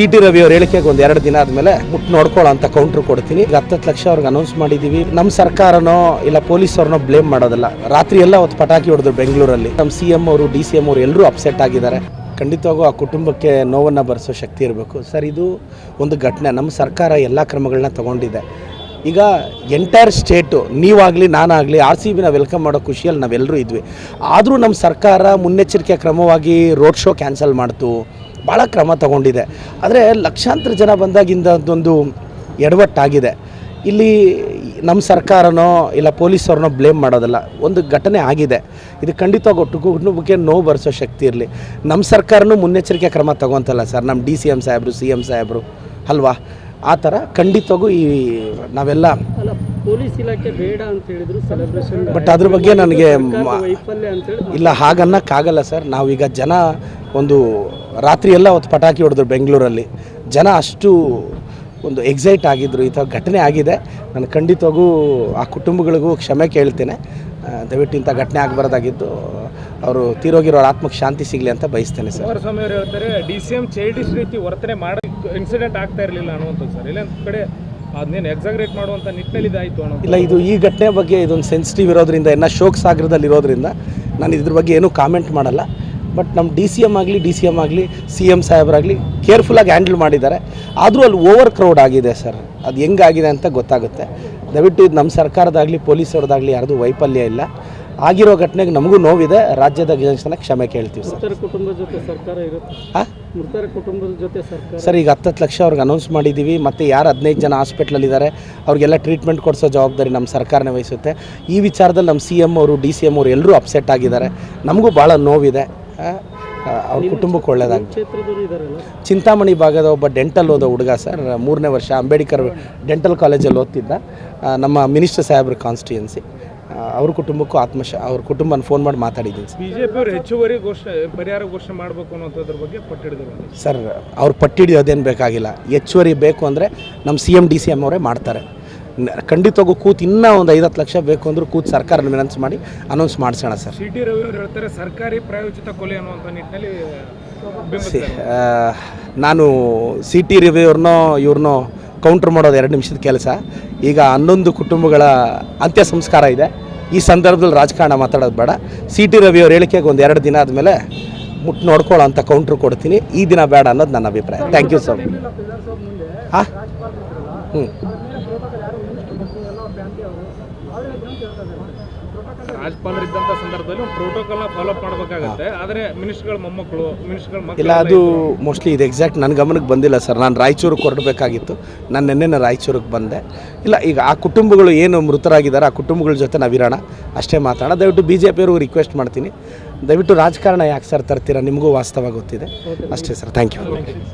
C T Ravi ಅವ್ರ ಹೇಳಿಕೆಗೆ ಒಂದು ಎರಡು ದಿನ ಆದಮೇಲೆ ಮುಟ್ ನೋಡ್ಕೊಳ್ಳೋ ಅಂತ ಕೌಂಟ್ರ್ ಕೊಡ್ತೀನಿ. ಈಗ ಹತ್ತತ್ತು ಲಕ್ಷ ಅವ್ರಿಗೆ ಅನೌನ್ಸ್ ಮಾಡಿದ್ದೀವಿ ನಮ್ಮ ಸರ್ಕಾರನೋ ಇಲ್ಲ ಪೊಲೀಸ್ ಅವ್ರನ್ನೋ ಬ್ಲೇಮ್ ಮಾಡೋದಲ್ಲ. ರಾತ್ರಿ ಎಲ್ಲ ಅವತ್ತು ಪಟಾಕಿ ಹೊಡೆದ್ರು ಬೆಂಗಳೂರಲ್ಲಿ. ನಮ್ಮ ಸಿ ಎಂ ಅವರು, ಡಿ ಸಿ ಎಂ ಅವರು ಎಲ್ಲರೂ ಅಪ್ಸೆಟ್ ಆಗಿದ್ದಾರೆ. ಖಂಡಿತವಾಗೂ ಆ ಕುಟುಂಬಕ್ಕೆ ನೋವನ್ನು ಬರೆಸೋ ಶಕ್ತಿ ಇರಬೇಕು. ಸರ್, ಇದು ಒಂದು ಘಟನೆ. ನಮ್ಮ ಸರ್ಕಾರ ಎಲ್ಲ ಕ್ರಮಗಳನ್ನ ತಗೊಂಡಿದೆ. ಈಗ ಎಂಟೈರ್ ಸ್ಟೇಟು ನೀವಾಗಲಿ, ನಾನಾಗಲಿ ಆರ್ ಸಿ ಬಿನ ವೆಲ್ಕಮ್ ಮಾಡೋ ಖುಷಿಯಲ್ಲಿ ನಾವೆಲ್ಲರೂ ಇದ್ವಿ. ಆದರೂ ನಮ್ಮ ಸರ್ಕಾರ ಮುನ್ನೆಚ್ಚರಿಕೆ ಕ್ರಮವಾಗಿ ರೋಡ್ ಶೋ ಕ್ಯಾನ್ಸಲ್ ಮಾಡ್ತು. ಭಾಳ ಕ್ರಮ ತಗೊಂಡಿದೆ. ಆದರೆ ಲಕ್ಷಾಂತರ ಜನ ಬಂದಾಗಿಂದ ಅದೊಂದು ಎಡವಟ್ಟಾಗಿದೆ. ಇಲ್ಲಿ ನಮ್ಮ ಸರ್ಕಾರನೋ ಇಲ್ಲ ಪೊಲೀಸವ್ರನ್ನೋ ಬ್ಲೇಮ್ ಮಾಡೋದಲ್ಲ ಒಂದು ಘಟನೆ ಆಗಿದೆ. ಇದು ಖಂಡಿತ ಒಟ್ಟು ಕುಟುಂಬಕ್ಕೆ ನೋವು ಬರೆಸೋ ಶಕ್ತಿ ಇರಲಿ. ನಮ್ಮ ಸರ್ಕಾರನೂ ಮುನ್ನೆಚ್ಚರಿಕೆ ಕ್ರಮ ತಗೊಂತಲ್ಲ ಸರ್ ನಮ್ಮ ಡಿ ಸಿ ಎಂ ಸಾಹೇಬರು ಸಿ ಎಂ ಸಾಹೇಬರು ಅಲ್ವಾ? ಆ ಥರ ಖಂಡಿತವಾಗೂ ಈ ನಾವೆಲ್ಲ ಪೊಲೀಸ್ ಇಲಾಖೆ ಬೇಡ ಅಂತ ಹೇಳಿದ್ರು ಸೆಲೆಬ್ರೇಷನ್ ಬಟ್ ಅದ್ರ ಬಗ್ಗೆ ನನಗೆ ಇಲ್ಲ ಹಾಗನ್ನಕ್ಕಾಗಲ್ಲ ಸರ್. ನಾವೀಗ ಜನ ಒಂದು ರಾತ್ರಿ ಎಲ್ಲ ಅವತ್ತು ಪಟಾಕಿ ಹೊಡೆದ್ರು ಬೆಂಗಳೂರಲ್ಲಿ. ಜನ ಅಷ್ಟು ಒಂದು ಎಕ್ಸೈಟ್ ಆಗಿದ್ದರು ಈ ಥರ ಘಟನೆ ಆಗಿದೆ. ನಾನು ಖಂಡಿತವಾಗೂ ಆ ಕುಟುಂಬಗಳಿಗೂ ಕ್ಷಮೆ ಕೇಳ್ತೇನೆ. ದಯವಿಟ್ಟು ಇಂಥ ಘಟನೆ ಆಗಬಾರ್ದಾಗಿದ್ದು ಅವರು ತೀರೋಗಿರೋರ ಆತ್ಮಕ್ಕೆ ಶಾಂತಿ ಸಿಗಲಿ ಅಂತ ಬಯಸ್ತೇನೆ ಸರ್. ಕುಮಾರಸ್ವಾಮಿ ಅವರು ಹೇಳ್ತಾರೆ ಡಿ ಸಿ ಎಂ ಚೈಲ್ಡಿಶ್ ರೀತಿ ವರ್ತನೆ ಮಾಡೋ ಇನ್ಸಿಡೆಂಟ್ ಆಗ್ತಾ ಇರಲಿಲ್ಲ ಅನ್ನುವಂಥದ್ದು ಸರ್. ಇಲ್ಲ ಕಡೆ ಅದನ್ನೇನು ಎಕ್ಸಾಗ್ರೇಟ್ ಮಾಡುವಂಥ ನಿಟ್ಟಿನಲ್ಲಿ ಇದಾಯಿತು ಅನ್ನೋ ಇಲ್ಲ ಇದು ಈ ಘಟನೆ ಬಗ್ಗೆ ಇದೊಂದು ಸೆನ್ಸಿಟಿವ್ ಇರೋದ್ರಿಂದ ಇನ್ನು ಶೋಕ್ ಸಾಗರದಲ್ಲಿ ಇರೋದ್ರಿಂದ ನಾನು ಇದ್ರ ಬಗ್ಗೆ ಏನೂ ಕಾಮೆಂಟ್ ಮಾಡಲ್ಲ. ಬಟ್ ನಮ್ಮ ಡಿ ಸಿ ಎಂ ಆಗಲಿ ಡಿ ಸಿ ಎಂ ಆಗಲಿ ಸಿ ಎಂ ಸಾಹೇಬರಾಗಲಿ ಕೇರ್ಫುಲ್ಲಾಗಿ ಹ್ಯಾಂಡಲ್ ಮಾಡಿದ್ದಾರೆ. ಆದರೂ ಅಲ್ಲಿ ಓವರ್ ಕ್ರೌಡ್ ಆಗಿದೆ ಸರ್ ಅದು ಹೆಂಗಾಗಿದೆ ಅಂತ ಗೊತ್ತಾಗುತ್ತೆ. ದಯವಿಟ್ಟು ಇದು ನಮ್ಮ ಸರ್ಕಾರದಾಗಲಿ ಪೊಲೀಸವ್ರದ್ದಾಗಲಿ ಯಾರ್ದು ವೈಫಲ್ಯ ಇಲ್ಲ. ಆಗಿರೋ ಘಟನೆಗೆ ನಮಗೂ ನೋವಿದೆ. ರಾಜ್ಯದ ಜನ ಕ್ಷಮೆ ಕೇಳ್ತೀವಿ ಸರ್ ಸರ್ ಈಗ ಹತ್ತತ್ತು ಲಕ್ಷ ಅವ್ರಿಗೆ ಅನೌನ್ಸ್ ಮಾಡಿದ್ದೀವಿ ಮತ್ತು ಯಾರು ಹದಿನೈದು ಜನ ಹಾಸ್ಪಿಟ್ಲಲ್ಲಿದ್ದಾರೆ ಅವ್ರಿಗೆಲ್ಲ ಟ್ರೀಟ್ಮೆಂಟ್ ಕೊಡಿಸೋ ಜವಾಬ್ದಾರಿ ನಮ್ಮ ಸರ್ಕಾರನೇ ವಹಿಸುತ್ತೆ. ಈ ವಿಚಾರದಲ್ಲಿ ನಮ್ಮ ಸಿ ಎಂ ಅವರು ಡಿ ಸಿ ಎಂ ಅವರು ಎಲ್ಲರೂ ಅಪ್ಸೆಟ್ ಆಗಿದ್ದಾರೆ. ನಮಗೂ ಭಾಳ ನೋವಿದೆ. ಅವ್ರ ಕುಟುಂಬಕ್ಕೆ ಒಳ್ಳೇದಾಗಲಿ ಚಿಂತಾಮಣಿ ಭಾಗದ ಒಬ್ಬ ಡೆಂಟಲ್ ಓದೋ ಹುಡುಗ ಸರ್ ಮೂರನೇ ವರ್ಷ ಅಂಬೇಡ್ಕರ್ ಡೆಂಟಲ್ ಕಾಲೇಜಲ್ಲಿ ಓದ್ತಿದ್ದ ನಮ್ಮ ಮಿನಿಸ್ಟರ್ ಸಾಹೇಬ್ರ ಕಾನ್ಸ್ಟಿಟ್ಯೂನ್ಸಿ ಅವ್ರ ಕುಟುಂಬಕ್ಕೂ ಆತ್ಮಶ ಅವ್ರ ಕುಟುಂಬನ ಫೋನ್ ಮಾಡಿ ಮಾತಾಡಿದ್ದೀನಿ ಸರ್. ಹೆಚ್ಚುವರಿ ಘೋಷಣೆ ಪರಿಹಾರ ಘೋಷಣೆ ಮಾಡಬೇಕು ಅನ್ನೋದ್ರ ಬಗ್ಗೆ ಪಟ್ಟಿಡಿದ್ರು ಸರ್ ಅವ್ರು ಪಟ್ಟಿಡಿಯೋದೇನು ಬೇಕಾಗಿಲ್ಲ. ಹೆಚ್ಚುವರಿ ಬೇಕು ಅಂದರೆ ನಮ್ಮ C M D C M ಅವರೇ ಮಾಡ್ತಾರೆ. ಖಂಡಿತವಾಗೂ ಕೂತು ಇನ್ನೂ ಒಂದು ಐದತ್ತು ಲಕ್ಷ ಬೇಕು ಅಂದರೂ ಕೂತು ಸರ್ಕಾರ ವಿನಂತಿ ಮಾಡಿ ಅನೌನ್ಸ್ ಮಾಡಿಸೋಣ ಸರ್. ಸಿ ಟಿ ರವಿ ಅವರು ಹೇಳ್ತಾರೆ ಸರ್ಕಾರಿ ಪ್ರಾಯೋಜಿತ ಕೊಲೆ ಅನ್ನುವಂಥ ನಿಟ್ಟಿನಲ್ಲಿ ನಾನು ಸಿ ಟಿ ರವಿ ಅವ್ರನ್ನೋ ಇವ್ರನ್ನೋ ಕೌಂಟ್ರ್ ಮಾಡೋದು ಎರಡು ನಿಮಿಷದ ಕೆಲಸ. ಈಗ ಹನ್ನೊಂದು ಕುಟುಂಬಗಳ ಅಂತ್ಯ ಸಂಸ್ಕಾರ ಇದೆ. ಈ ಸಂದರ್ಭದಲ್ಲಿ ರಾಜಕಾರಣ ಮಾತಾಡೋದು ಬೇಡ. ಸಿ ಟಿ ರವಿ ಅವ್ರ ಹೇಳಿಕೆಗೆ ಒಂದು ಎರಡು ದಿನ ಆದಮೇಲೆ ಮುಟ್ಟು ನೋಡ್ಕೊಳ್ಳೋ ಅಂತ ಕೌಂಟ್ರ್ ಕೊಡ್ತೀನಿ. ಈ ದಿನ ಬೇಡ ಅನ್ನೋದು ನನ್ನ ಅಭಿಪ್ರಾಯ. ಥ್ಯಾಂಕ್ ಯು ಸರ್ ಹಾಂ? ಹ್ಞೂ ರಾಜ್ಯಪಾಲರು ಇದ್ದಂಥ ಸಂದರ್ಭದಲ್ಲಿ ಒಂದು ಪ್ರೋಟೋಕಾಲ್ನ ಫಾಲೋ ಅಪ್ ಮಾಡಬೇಕಾಗತ್ತೆ. ಆದರೆ ಮಿನಿಸ್ಟ್ಗಳ ಮೊಮ್ಮಕ್ಕಳು ಮಿನಿಸ್ಟ್ಗಳ ಮಕ್ಕಳು ಇಲ್ಲ ಅದು ಮೋಸ್ಟ್ಲಿ ಇದು. ಎಕ್ಸಾಕ್ಟ್ ನನ್ನ ಗಮನಕ್ಕೆ ಬಂದಿಲ್ಲ ಸರ್. ನಾನು ರಾಯಚೂರಿಗೆ ಹೊರಡಬೇಕಾಗಿತ್ತು ನಾನು ನಿನ್ನೆ ರಾಯಚೂರಿಗೆ ಬಂದೆ. ಇಲ್ಲ ಈಗ ಆ ಕುಟುಂಬಗಳು ಏನು ಮೃತರಾಗಿದ್ದಾರೆ ಆ ಕುಟುಂಬಗಳ ಜೊತೆ ನಾವಿರೋಣ ಅಷ್ಟೇ ಮಾತಾಡೋಣ. ದಯವಿಟ್ಟು ಬಿ ಜೆ ಪಿಯವ್ರಿಗೆ ರಿಕ್ವೆಸ್ಟ್ ಮಾಡ್ತೀನಿ. ದಯವಿಟ್ಟು ರಾಜಕಾರಣ ಯಾಕೆ ಸರ್ ತರ್ತೀರಾ? ನಿಮಗೂ ವಾಸ್ತವ ಗೊತ್ತಿದೆ. ಅಷ್ಟೇ ಸರ್. Thank you